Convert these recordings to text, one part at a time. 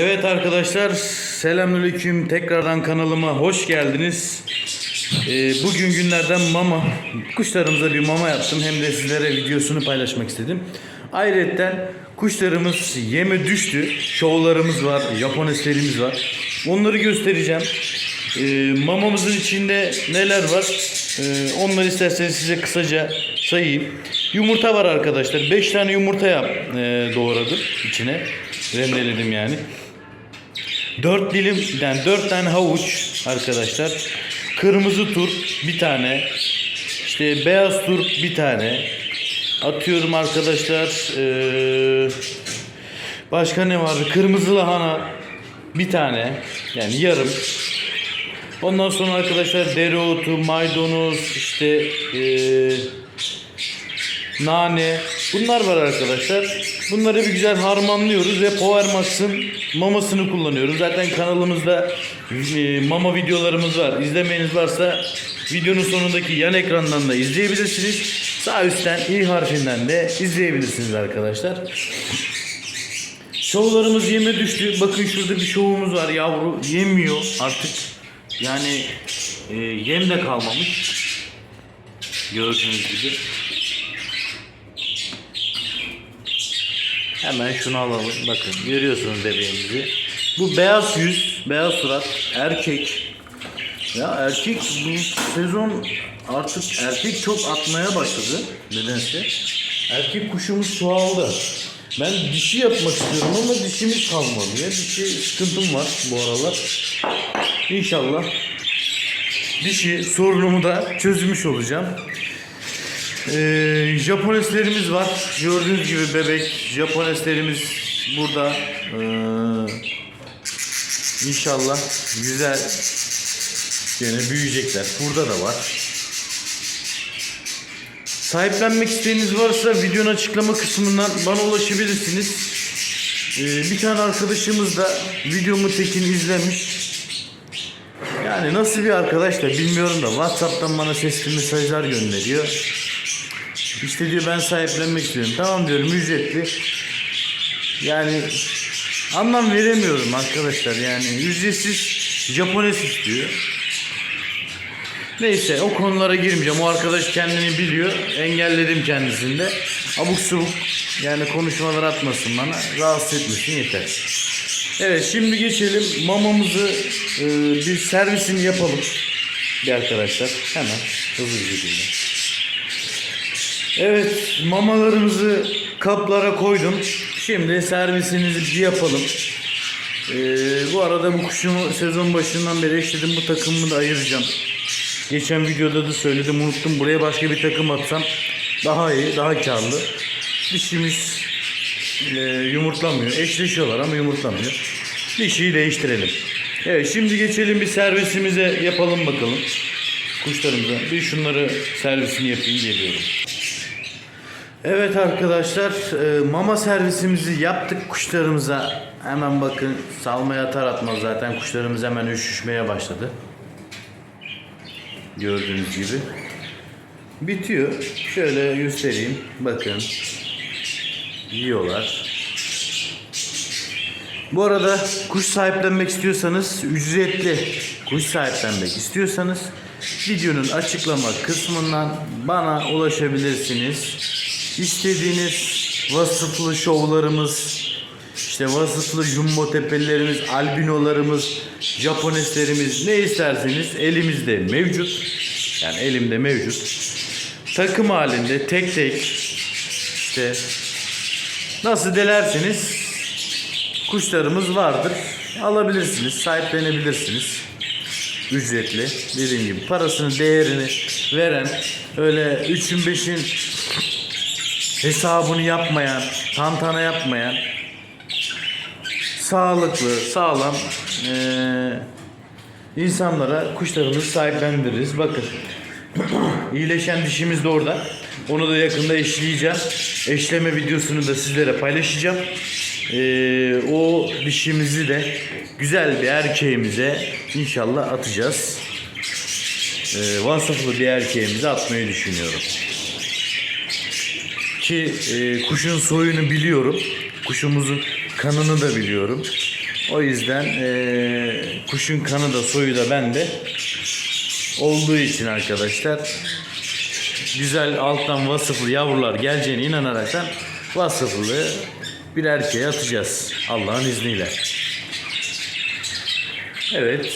Evet arkadaşlar selamünaleyküm tekrardan kanalıma hoş geldiniz. Ee, bugün günlerden mama kuşlarımıza bir mama yaptım hem de sizlere videosunu paylaşmak istedim. Ayrıca kuşlarımız yeme düştü. Şovlarımız var, Japoneslerimiz var. Onları göstereceğim. Ee, mamamızın içinde neler var? Ee, onları isterseniz size kısaca sayayım. Yumurta var arkadaşlar. 5 tane yumurta yap, e, doğradım içine. Rendeledim yani. 4 dilim yani 4 tane havuç arkadaşlar. Kırmızı tur bir tane. İşte beyaz tur bir tane. Atıyorum arkadaşlar. Ee, başka ne vardı? Kırmızı lahana bir tane. Yani yarım. Ondan sonra arkadaşlar dereotu, maydanoz, işte ee, nane bunlar var arkadaşlar. Bunları bir güzel harmanlıyoruz ve Power Max'ın mamasını kullanıyoruz. Zaten kanalımızda e, mama videolarımız var. İzlemeyeniz varsa videonun sonundaki yan ekrandan da izleyebilirsiniz. Sağ üstten i harfinden de izleyebilirsiniz arkadaşlar. Şovlarımız yeme düştü. Bakın şurada bir şovumuz var yavru. Yemiyor artık. Yani e, yem de kalmamış. Gördüğünüz gibi. Hemen şunu alalım. Bakın görüyorsunuz bebeğimizi. Bu beyaz yüz, beyaz surat, erkek. Ya erkek bu sezon artık erkek çok atmaya başladı nedense. Erkek kuşumuz çoğaldı. Ben dişi yapmak istiyorum ama dişimiz kalmadı ya. Dişi sıkıntım var bu aralar. İnşallah dişi sorunumu da çözmüş olacağım. Ee, Japoneslerimiz var. Gördüğünüz gibi bebek Japoneslerimiz burada. Ee, inşallah güzel gene büyüyecekler. Burada da var. Sahiplenmek isteğiniz varsa videonun açıklama kısmından bana ulaşabilirsiniz. Ee, bir tane arkadaşımız da videomu tekin izlemiş. Yani nasıl bir arkadaş da bilmiyorum da Whatsapp'tan bana sesli mesajlar gönderiyor. İşte diyor ben sahiplenmek istiyorum. Tamam diyorum ücretli. Yani anlam veremiyorum arkadaşlar yani ücretsiz Japones istiyor. Neyse o konulara girmeyeceğim. O arkadaş kendini biliyor. Engelledim kendisini de. Abuk subuk yani konuşmalar atmasın bana. Rahatsız etmesin yeter. Evet şimdi geçelim mamamızı e, bir servisini yapalım. Bir arkadaşlar hemen hızlı bir şekilde. Evet mamalarımızı kaplara koydum. Şimdi servisimizi yapalım. Ee, bu arada bu kuşumu sezon başından beri eşledim. Bu takımımı da ayıracağım. Geçen videoda da söyledim unuttum. Buraya başka bir takım atsam daha iyi, daha karlı. Dişimiz e, yumurtlamıyor. Eşleşiyorlar ama yumurtlamıyor. Dişiyi değiştirelim. Evet şimdi geçelim bir servisimize yapalım bakalım. Kuşlarımıza. Bir şunları servisini yapayım geliyorum. Evet arkadaşlar e, mama servisimizi yaptık kuşlarımıza. Hemen bakın salmaya atar atmaz zaten kuşlarımız hemen üşüşmeye başladı. Gördüğünüz gibi. Bitiyor. Şöyle göstereyim. Bakın. Yiyorlar. Bu arada kuş sahiplenmek istiyorsanız ücretli kuş sahiplenmek istiyorsanız videonun açıklama kısmından bana ulaşabilirsiniz. İstediğiniz vasıflı şovlarımız, işte vasıflı jumbo tepelerimiz, albinolarımız, japoneslerimiz ne isterseniz elimizde mevcut. Yani elimde mevcut. Takım halinde tek tek işte nasıl dilerseniz kuşlarımız vardır. Alabilirsiniz, sahiplenebilirsiniz. Ücretli. Dediğim gibi parasının değerini veren öyle 3'ün 5'in hesabını yapmayan, tantana yapmayan sağlıklı, sağlam eee, insanlara kuşlarımızı sahiplendiririz. Bakın iyileşen dişimiz de orada. Onu da yakında eşleyeceğim. Eşleme videosunu da sizlere paylaşacağım. Eee, o dişimizi de güzel bir erkeğimize inşallah atacağız. Eee vasıflı bir erkeğimize atmayı düşünüyorum ki e, kuşun soyunu biliyorum. Kuşumuzun kanını da biliyorum. O yüzden eee, kuşun kanı da soyu da bende olduğu için arkadaşlar güzel alttan vasıflı yavrular geleceğine inanaraktan vasıflı bir erkeğe atacağız Allah'ın izniyle. Evet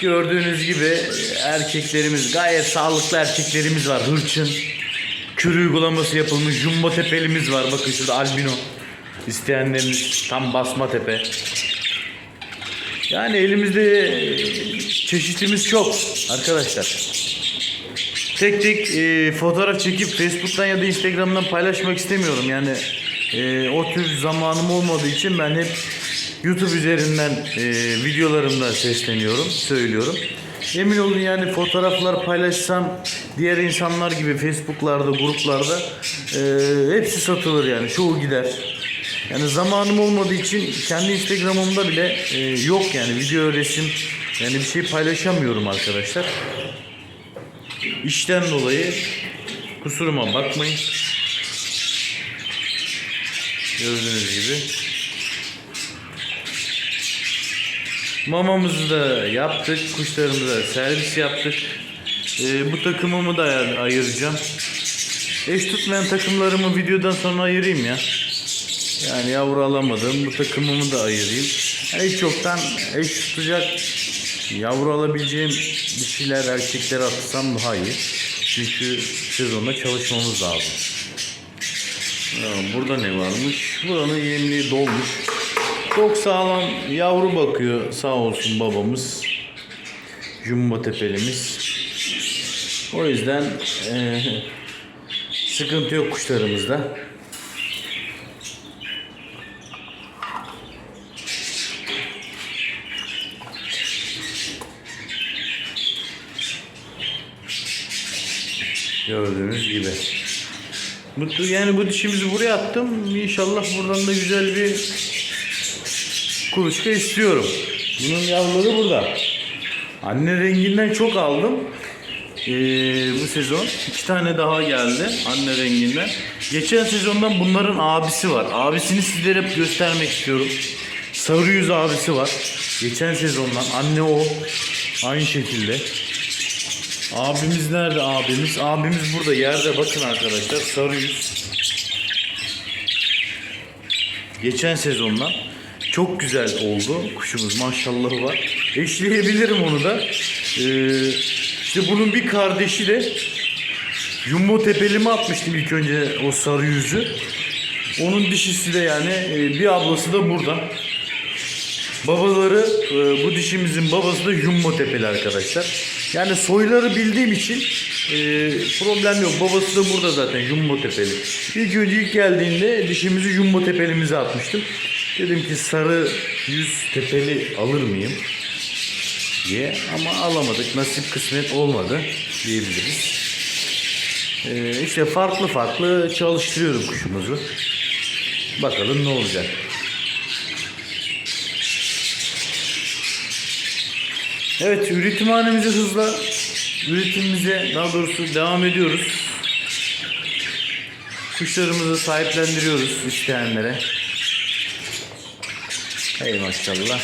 gördüğünüz gibi erkeklerimiz gayet sağlıklı erkeklerimiz var. Hırçın kür uygulaması yapılmış jumbo tepelimiz var. Bakın şurada albino isteyenleriniz tam basma tepe. Yani elimizde çeşitimiz çok arkadaşlar. Tek tek e, fotoğraf çekip Facebook'tan ya da Instagram'dan paylaşmak istemiyorum. Yani e, o tür zamanım olmadığı için ben hep YouTube üzerinden e, videolarımda sesleniyorum, söylüyorum. Emin olun yani fotoğraflar paylaşsam diğer insanlar gibi Facebook'larda, gruplarda e, hepsi satılır yani. Çoğu gider. Yani zamanım olmadığı için kendi Instagram'ımda bile e, yok yani video, resim yani bir şey paylaşamıyorum arkadaşlar. İşten dolayı kusuruma bakmayın. Gördüğünüz gibi. Mamamızı da yaptık. Kuşlarımıza servis yaptık. Ee, bu takımımı da ayıracağım. Eş tutmayan takımlarımı videodan sonra ayırayım ya. Yani yavru alamadım. Bu takımımı da ayırayım. Yani hiç eş tutacak yavru alabileceğim dişiler erkekler atsam daha iyi. Çünkü sezonda çalışmamız lazım. Ya, burada ne varmış? Buranın yemliği dolmuş. Çok sağlam yavru bakıyor sağ olsun babamız. Jumbo tepelimiz. O yüzden eee, sıkıntı yok kuşlarımızda. Gördüğünüz gibi. Bu, yani bu dişimizi buraya attım. İnşallah buradan da güzel bir kuluçka istiyorum. Bunun yavruları burada. Anne renginden çok aldım. Ee, bu sezon iki tane daha geldi anne renginden. Geçen sezondan bunların abisi var. Abisini sizlere hep göstermek istiyorum. Sarı yüz abisi var. Geçen sezondan anne o. Aynı şekilde. Abimiz nerede abimiz? Abimiz burada yerde bakın arkadaşlar sarı yüz. Geçen sezondan çok güzel oldu. Kuşumuz maşallahı var. Eşleyebilirim onu da. Ee, işte bunun bir kardeşi de Jumbo tepelime atmıştım ilk önce o sarı yüzü. Onun dişisi de yani e, bir ablası da burada. Babaları e, bu dişimizin babası da Jumbo tepeli arkadaşlar. Yani soyları bildiğim için e, problem yok. Babası da burada zaten Jumbo tepeli. İlk önce ilk geldiğinde dişimizi Jumbo tepelimize atmıştım. Dedim ki sarı yüz tepeli alır mıyım diye ama alamadık. Nasip kısmet olmadı diyebiliriz. E, işte farklı farklı çalıştırıyorum kuşumuzu. Bakalım ne olacak. Evet üretimhanemize hızla üretimimize daha doğrusu devam ediyoruz. Kuşlarımızı sahiplendiriyoruz isteyenlere. Hey maşallah.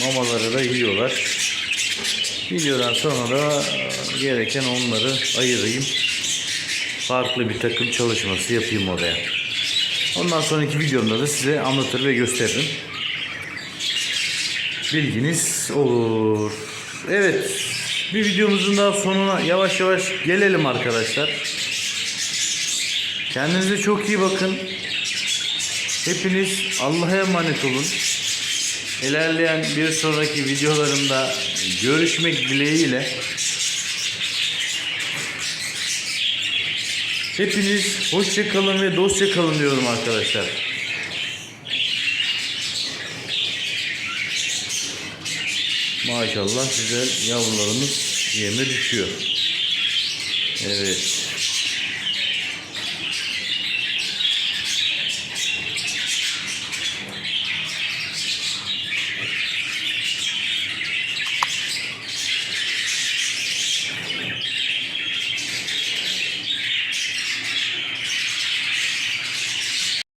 Mamaları da yiyorlar. Videodan sonra da e, gereken onları ayırayım. Farklı bir takım çalışması yapayım oraya. Ondan sonraki videomda da size anlatır ve gösteririm. Bilginiz olur. Evet. Bir videomuzun daha sonuna yavaş yavaş gelelim arkadaşlar. Kendinize çok iyi bakın. Hepiniz Allah'a emanet olun. İlerleyen bir sonraki videolarımda görüşmek dileğiyle. Hepiniz hoşça kalın ve dostça kalın diyorum arkadaşlar. Maşallah güzel yavrularımız yeme düşüyor. Evet.